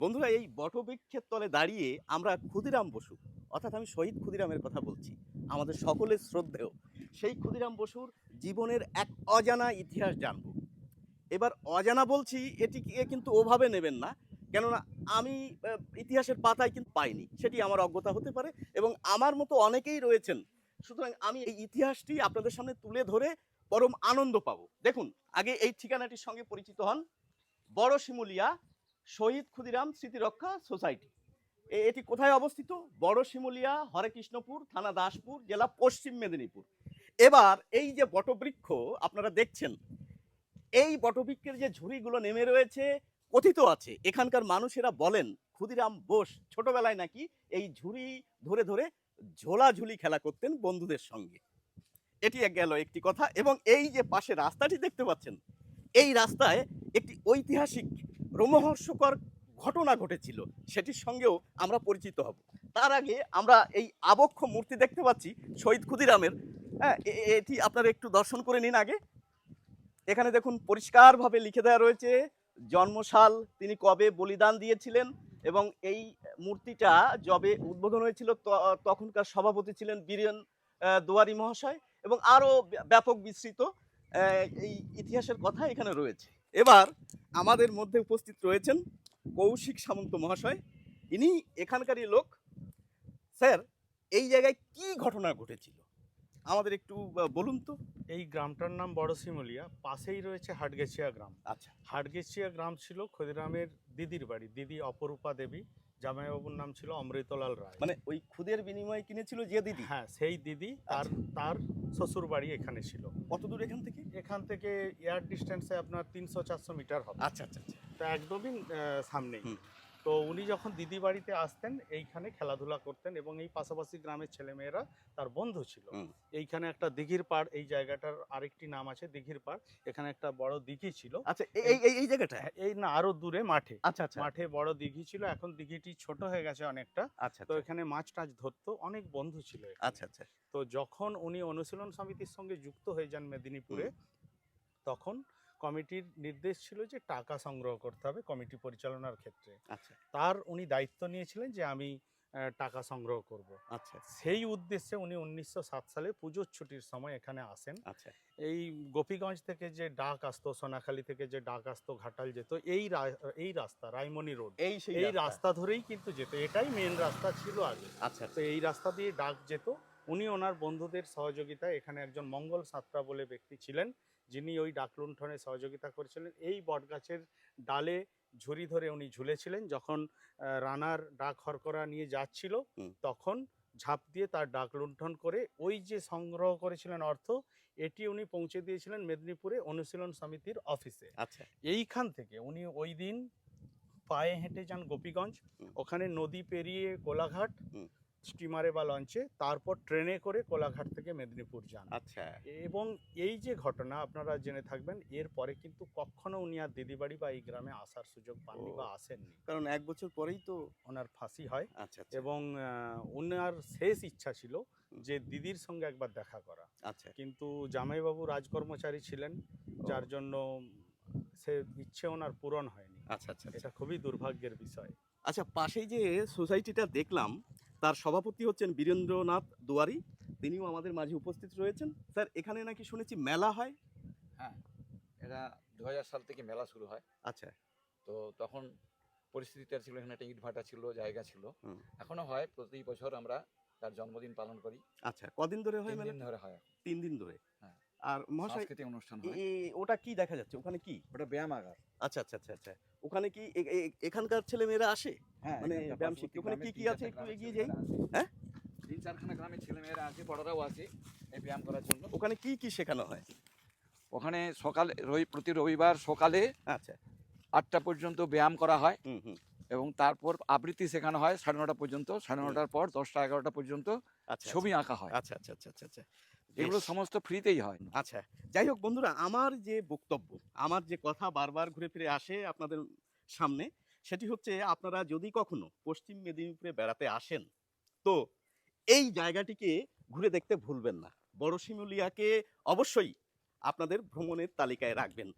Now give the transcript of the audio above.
বন্ধুরা, এই বটবৃক্ষের তলে দাঁড়িয়ে আমরা ক্ষুদিরাম বসু, অর্থাৎ আমি শহীদ ক্ষুদিরামের কথা বলছি, আমাদের সকলের শ্রদ্ধেয়। সেই ক্ষুদিরাম বসুর জীবনের এক অজানা ইতিহাস জানব। এবার অজানা বলছি এটিকে কিন্তু ওভাবে নেবেন না, কেননা আমি ইতিহাসের পাতায় কিন্তু পাইনি, সেটি আমার অজ্ঞতা হতে পারে, এবং আমার মতো অনেকেই রয়েছেন। সুতরাং আমি এই ইতিহাসটি আপনাদের সামনে তুলে ধরে পরম আনন্দ পাবো। দেখুন, আগে এই ঠিকানাটির সঙ্গে পরিচিত হন বড় শিমুলিয়া শহীদ ক্ষুদিরাম স্মৃতিরক্ষা সোসাইটি। এটি কোথায় অবস্থিত? বড় শিমুলিয়া হরেকৃষ্ণপুর থানা দাসপুর, জেলা পশ্চিম মেদিনীপুর। এবার এই যে বটবৃক্ষ, আপনারা দেখছেন, এই বটবৃক্ষের যে ঝুড়িগুলো নেমে রয়েছে, কথিত আছে। এখানকার মানুষেরা বলেন, ক্ষুদিরাম বোস ছোটবেলায় নাকি এই ঝুড়ি ধরে ধরে ঝোলাঝুলি খেলা করতেন বন্ধুদের সঙ্গে। এটি গেল একটি কথা, এবং এই যে পাশে রাস্তাটি দেখতে পাচ্ছেন, এই রাস্তায় একটি ঐতিহাসিক রোমহর্ষকর ঘটনা ঘটেছিল, সেটির সঙ্গেও আমরা পরিচিত হব। তার আগে আমরা এই আবক্ষ মূর্তি দেখতে পাচ্ছি শহীদ ক্ষুদিরামের। হ্যাঁ এটি আপনারা একটু দর্শন করে নিন আগে। এখানে দেখুন পরিষ্কারভাবে লিখে দেওয়া রয়েছে, জন্মসাল তিনি কবে বলিদান দিয়েছিলেন এবং এই মূর্তিটা যবে উদ্বোধন হয়েছিল তখনকার সভাপতি ছিলেন বীরেন দুয়ারি মহাশয় এবং আরও ব্যাপক বিস্তৃত এই ইতিহাসের কথা এখানে রয়েছে। এবার আমাদের মধ্যে উপস্থিত রয়েছেন কৌশিক সামন্ত মহাশয়। ইনি এখানকারই লোক। স্যার এই জায়গায় কি ঘটনা ঘটেছিল? আমাদের একটু বলুন তো। এই গ্রামটার নাম বড় শিমুলিয়া পাশেই রয়েছে হাটগেছিয়া গ্রাম। আচ্ছা। হাটগেছিয়া গ্রাম ছিল ক্ষুদিরামের দিদির বাড়ি দিদি অপরূপা দেবী। জামাইবাবুর নাম ছিল অমৃতলাল রায়। মানে ওই খুদের বিনিময়ে কিনেছিল যে দিদি? হ্যাঁ সেই দিদি আর তার শ্বশুর বাড়ি এখানে ছিল। কত দূর এখান থেকে? এখান থেকে এয়ার ডিস্টেন্সে আপনার তিনশো চারশো মিটার হবে। আচ্ছা আচ্ছা তা তো একদমই সামনেই। তো উনি যখন দিদি বাড়িতে আসতেন এইখানে খেলাধুলা করতেন এবং এই পাশাপাশি গ্রামের ছেলেমেয়েরা তার বন্ধু ছিল। এইখানে একটা দিঘির পাড় এই জায়গাটার আরেকটি নাম আছে দিঘির পাড়। এখানে একটা বড় দিঘি ছিল। আচ্ছা এই- এই জায়গাটা? হ্যাঁ, এই না আরও দূরে মাঠে। আচ্ছা আচ্ছা। মাঠে বড় দিঘি ছিল এখন দিঘিটি ছোট হয়ে গেছে অনেকটা। আচ্ছা তো এখানে মাছ টাছ ধরতো অনেক বন্ধু ছিল আচ্ছা আচ্ছা। তো যখন উনি অনুশীলন সমিতির সঙ্গে যুক্ত হয়ে যান মেদিনীপুরে তখন কমিটির নির্দেশ ছিল যে টাকা সংগ্রহ করতে হবে কমিটি পরিচালনার ক্ষেত্রে। আচ্ছা। তার উনি দায়িত্ব নিয়েছিলেন যে আমি টাকা সংগ্রহ করব। আচ্ছা। সেই উদ্দেশ্যে উনি উনিশশো সাত সালে পুজোর ছুটির সময় এখানে আসেন। আচ্ছা। এই গোপীগঞ্জ থেকে যে ডাক আসতো সোনাখালী থেকে যে ডাক আসতো ঘাটাল যেত এই এই রাস্তা রায়মণি রোড এই এই রাস্তা। ধরেই কিন্তু যেত। এটাই মেন রাস্তা ছিল আগে। আচ্ছা। তো এই রাস্তা দিয়ে ডাক যেত। উনি ওনার বন্ধুদের সহযোগিতায় এখানে একজন মঙ্গল সাঁতরা বলে ব্যক্তি ছিলেন। যিনি ওই ডাক লুণ্ঠনে সহযোগিতা করেছিলেন এই বটগাছের ডালে ঝুড়ি ধরে উনি ঝুলেছিলেন। যখন রানার ডাক হরকরা নিয়ে যাচ্ছিল তখন ঝাঁপ দিয়ে তার ডাক লুণ্ঠন করে ওই যে সংগ্রহ করেছিলেন অর্থ এটি উনি পৌঁছে দিয়েছিলেন মেদিনীপুরে অনুশীলন সমিতির অফিসে। আচ্ছা। এইখান থেকে উনি ওই দিন পায়ে হেঁটে যান গোপীগঞ্জ। ওখানে নদী পেরিয়ে কোলাঘাট। স্টিমারে বা লঞ্চে তারপর ট্রেনে করে কোলাঘাট থেকে মেদিনীপুর যান। আচ্ছা। এবং এই যে ঘটনা আপনারা জেনে থাকবেন এর পরে কিন্তু কখনো উনি আর দিদি বাড়ি বা এই গ্রামে আসার সুযোগ পাননি বা আসেননি। কারণ এক বছর পরেই তো ওনার ফাঁসি হয় আচ্ছা আচ্ছা। এবং ওনার শেষ ইচ্ছা ছিল যে দিদির সঙ্গে একবার দেখা করা। আচ্ছা। কিন্তু জামাইবাবু রাজকর্মচারী ছিলেন যার জন্য সে ইচ্ছে ওনার পূরণ হয়নি। আচ্ছা আচ্ছা আচ্ছা। এটা খুবই দুর্ভাগ্যের বিষয়। আচ্ছা পাশেই যে সোসাইটিটা দেখলাম তার সভাপতি হচ্ছেন বীরেন্দ্রনাথ দুয়ারি। তিনিও আমাদের মাঝে উপস্থিত রয়েছেন। স্যার এখানে নাকি শুনেছি মেলা হয়। হ্যাঁ এটা দু সাল থেকে মেলা শুরু হয়। আচ্ছা। তো তখন পরিস্থিতিটা ছিল এখানে একটা ইটভাটা ছিল জায়গা ছিল। এখনও হয় প্রতি বছর আমরা তার জন্মদিন পালন করি। আচ্ছা কদিন ধরে হয় তিন মেলা দিন ধরে হয়। তিন দিন ধরে? হ্যাঁ। আর মহাশয় অনুষ্ঠান হয়। ওটা কি দেখা যাচ্ছে? ওখানে কি? ওটা ব্যায়ামাগার আচ্ছা আচ্ছা আচ্ছা আচ্ছা। ওখানে কি এখানকার ছেলে মেয়েরা আসে? মানে ব্যায়াম শিখতে ওখানে কি কি আছে একটু এগিয়ে আসে। হ্যাঁ? তিন চারখানা গ্রামের ছেলেমেয়েরা আছে বড়রাও আছে এই ব্যায়াম করার জন্য। ওখানে কি কি শেখানো হয়? ওখানে সকালে রবি প্রতি রবিবার সকালে আচ্ছা। আটটা পর্যন্ত ব্যায়াম করা হয় হুম হুম। এবং তারপর আবৃত্তি শেখানো হয় সাড়ে নটা পর্যন্ত সাড়ে নটার পর দশটা এগারোটা পর্যন্ত আচ্ছা ছবি আঁকা হয়। আচ্ছা আচ্ছা আচ্ছা আচ্ছা আচ্ছা। এগুলো সমস্ত ফ্রিতেই হয়। আচ্ছা যাই হোক বন্ধুরা আমার যে বক্তব্য আমার যে কথা বারবার ঘুরে ফিরে আসে আপনাদের সামনে সেটি হচ্ছে আপনারা যদি কখনো পশ্চিম মেদিনীপুরে বেড়াতে আসেন, তো এই জায়গাটিকে ঘুরে দেখতে ভুলবেন না। বড় শিমুলিয়াকে অবশ্যই আপনাদের ভ্রমণের তালিকায় রাখবেন।